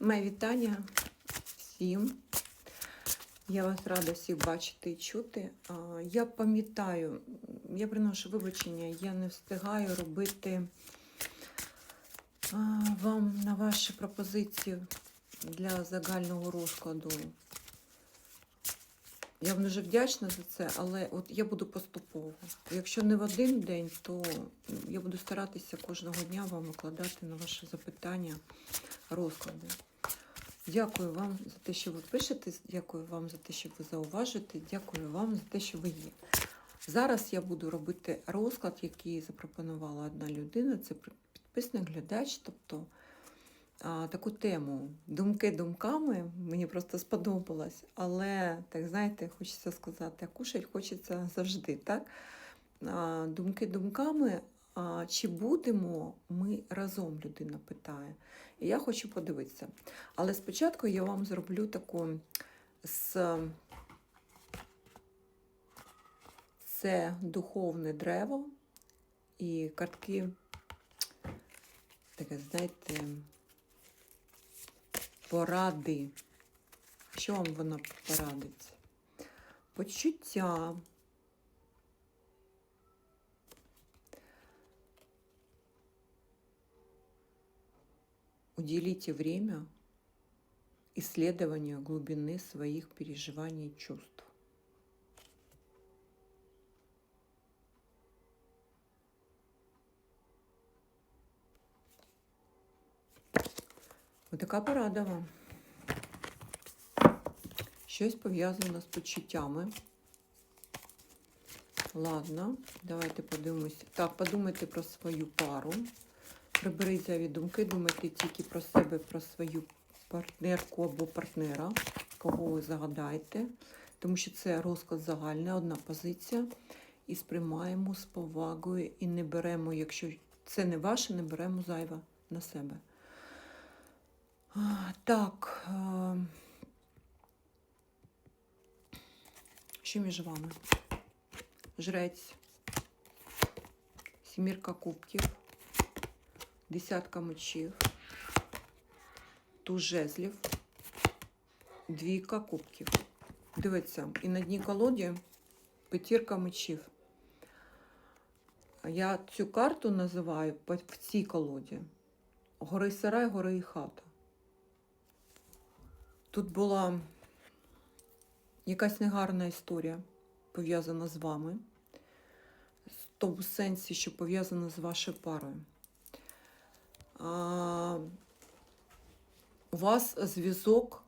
Моє вітання всім. Я вас рада всіх бачити і чути. Я пам'ятаю, я приношу вибачення, я не встигаю робити вам на ваші пропозиції для загального розкладу. Я вам дуже вдячна за це, але от я буду поступово. Якщо не в один день, то я буду старатися кожного дня вам викладати на ваші запитання розклади. Дякую вам за те, що ви пишете, дякую вам за те, що ви зауважите, дякую вам за те, що ви є. Зараз я буду робити розклад, який запропонувала одна людина, це підписник, глядач, тобто а, таку тему. Думки думками мені просто сподобалось, але, так знаєте, хочеться сказати, кушать хочеться завжди. так? А, думки думками, а, чи будемо ми разом, людина питає. І я хочу подивитися. Але спочатку я вам зроблю таку з це духовне древо і картки, таке, знаєте, поради. Що вам вона порадить? Почуття. Уделите время исследованию глубины своих переживаний и чувств. Отака порада вам. Щось пов'язано з почуттями. Ладно, давайте подивимось. Так, подумайте про свою пару. Приберіть зайві думки, думайте тільки про себе, про свою партнерку або партнера, кого ви загадаєте, тому що це розклад загальний, одна позиція. І сприймаємо з повагою і не беремо, якщо це не ваше, не беремо зайве на себе. Так. Що між вами? Жрець, сімірка кубків, десятка мечів, туз жезлів, двійка кубків. Дивіться, і на дні колоді п'ятірка мечів. Я цю карту називаю в цій колоді Гори сарай, гори і хата. Тут була якась негарна історія пов'язана з вами, в тому сенсі, що пов'язана з вашою парою. А, у вас зв'язок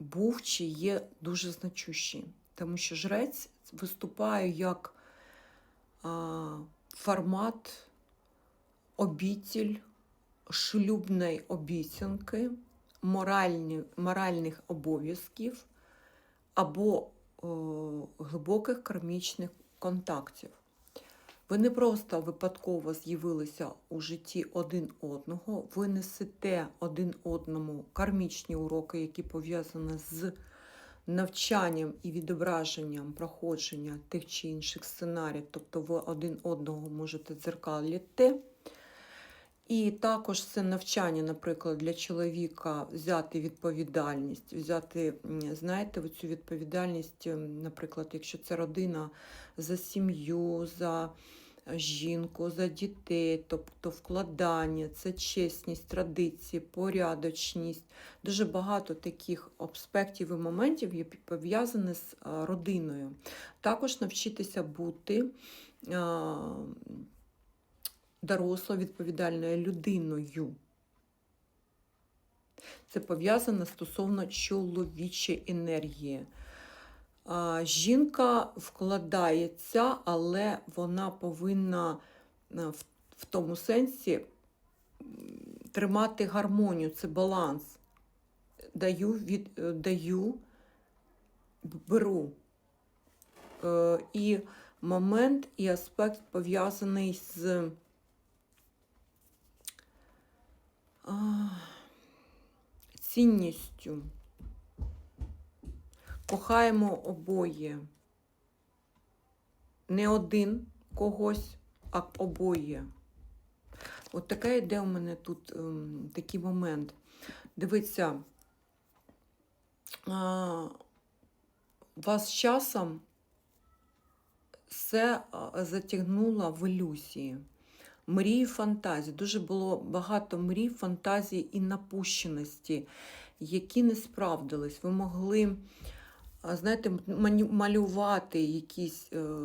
був чи є дуже значущий, тому що жрець виступає як а, формат обітель шлюбної обіцянки, моральні, моральних обов'язків або о, глибоких кармічних контактів. Ви не просто випадково з'явилися у житті один одного, ви несете один одному кармічні уроки, які пов'язані з навчанням і відображенням проходження тих чи інших сценаріїв, тобто ви один одного можете дзеркалити. І також це навчання, наприклад, для чоловіка взяти відповідальність, взяти, знаєте, цю відповідальність, наприклад, якщо це родина за сім'ю, за жінку, за дітей, тобто вкладання, це чесність, традиції, порядочність. Дуже багато таких аспектів і моментів є пов'язані з родиною. Також навчитися бути. Дорослою відповідальною людиною. Це пов'язано стосовно чоловічої енергії. Жінка вкладається, але вона повинна в, в тому сенсі тримати гармонію, це баланс. Даю, від, е, даю беру. Е, І момент і аспект пов'язаний з а, цінністю. Кохаємо обоє. Не один когось, а обоє. От така йде у мене тут ем, такий момент. Дивіться, а, вас часом все затягнуло в ілюзії. Мрії, фантазії. Дуже було багато мрій, фантазій і напущеності, які не справдились. Ви могли, знаєте, малювати якісь е,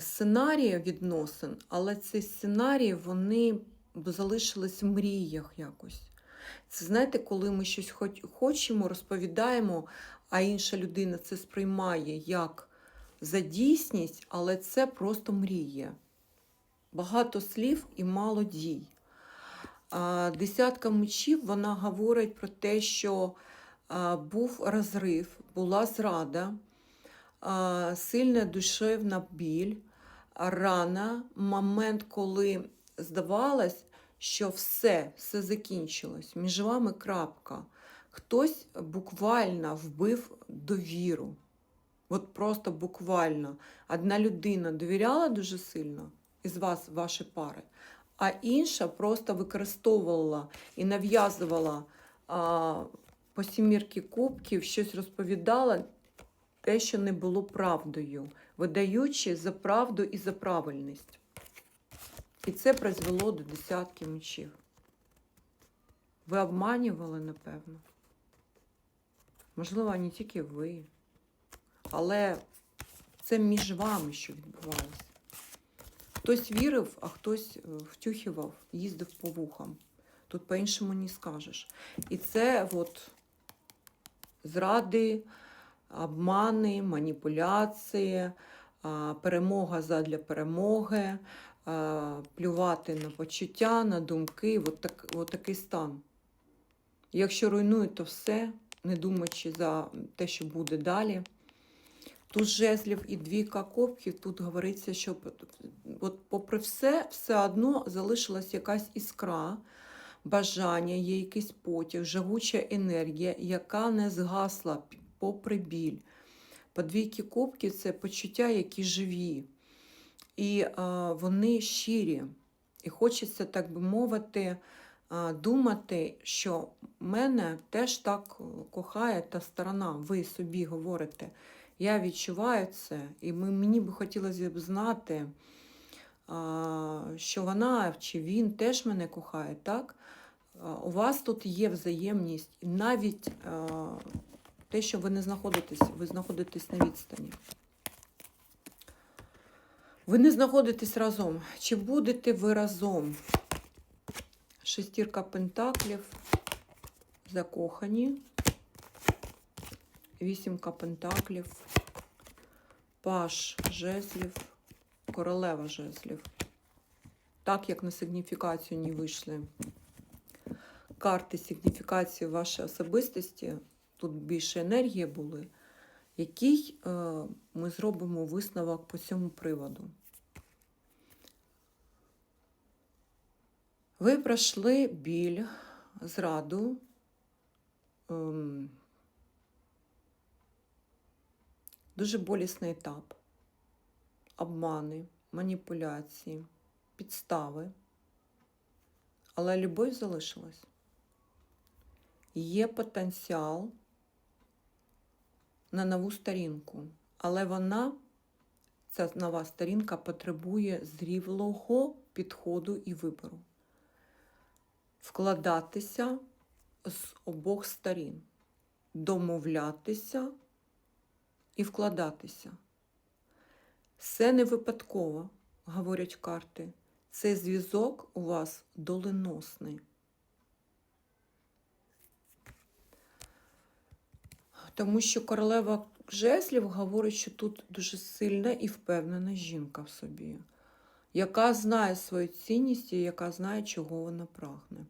сценарії відносин, але ці сценарії вони залишились в мріях якось. Це знаєте, коли ми щось хоч- хочемо, розповідаємо, а інша людина це сприймає як за дійсність, але це просто мрія. Багато слів і мало дій. Десятка мечів вона говорить про те, що був розрив, була зрада, сильна душевна біль, рана, момент, коли здавалось, що все, все закінчилось. Між вами крапка. Хтось буквально вбив довіру. От просто буквально. Одна людина довіряла дуже сильно із вас, ваші пари, а інша просто використовувала і нав'язувала по сімірки кубків, щось розповідала, те, що не було правдою, видаючи за правду і за правильність. І це призвело до десятки мечів. Ви обманювали, напевно. Можливо, не тільки ви. Але це між вами, що відбувалося. Хтось вірив, а хтось е, втюхивав, їздив по вухам. Тут по-іншому не скажеш. І це от зради, обмани, маніпуляції, перемога задля перемоги, плювати на почуття, на думки. От, так, от такий стан. Якщо руйнуєте все, не думаючи за те, що буде далі. Тут жезлів і двійка копків, тут говориться, що от попри все, все одно залишилась якась іскра, бажання, є якийсь потяг, живуча енергія, яка не згасла попри біль. По двійки кубків це почуття, які живі. І а, вони щирі. І хочеться, так би мовити, а, думати, що мене теж так кохає та сторона. Ви собі говорите. Я відчуваю це, і мені би хотілося б знати, що вона чи він теж мене кохає, так? У вас тут є взаємність, навіть те, що ви не знаходитесь, ви знаходитесь на відстані. Ви не знаходитесь разом. Чи будете ви разом? Шестірка пентаклів, закохані. Вісімка пентаклів, паш жезлів, королева жезлів. Так як на сигніфікацію не вийшли карти сигніфікації вашої особистості, тут більше енергії були, який е, ми зробимо висновок по цьому приводу. Ви пройшли біль, зраду. ем, Дуже болісний етап. Обмани, маніпуляції, підстави. Але любов залишилась. Є потенціал на нову сторінку, але вона, ця нова сторінка, потребує зрівлого підходу і вибору. Вкладатися з обох сторін, домовлятися і вкладатися. Все не випадково, говорять карти. Цей зв'язок у вас доленосний. Тому що королева жезлів говорить, що тут дуже сильна і впевнена жінка в собі, яка знає свою цінність і яка знає, чого вона прагне.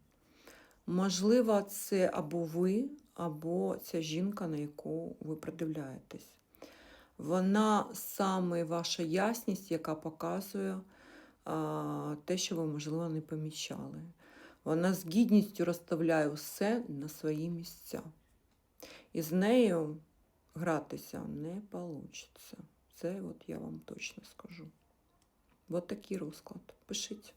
Можливо, це або ви, або ця жінка, на яку ви придивляєтесь. Вона саме ваша ясність, яка показує а, те, що ви, можливо, не помічали. Вона з гідністю розставляє все на свої місця. І з нею гратися не вийде. Це от я вам точно скажу. От такий розклад. Пишіть.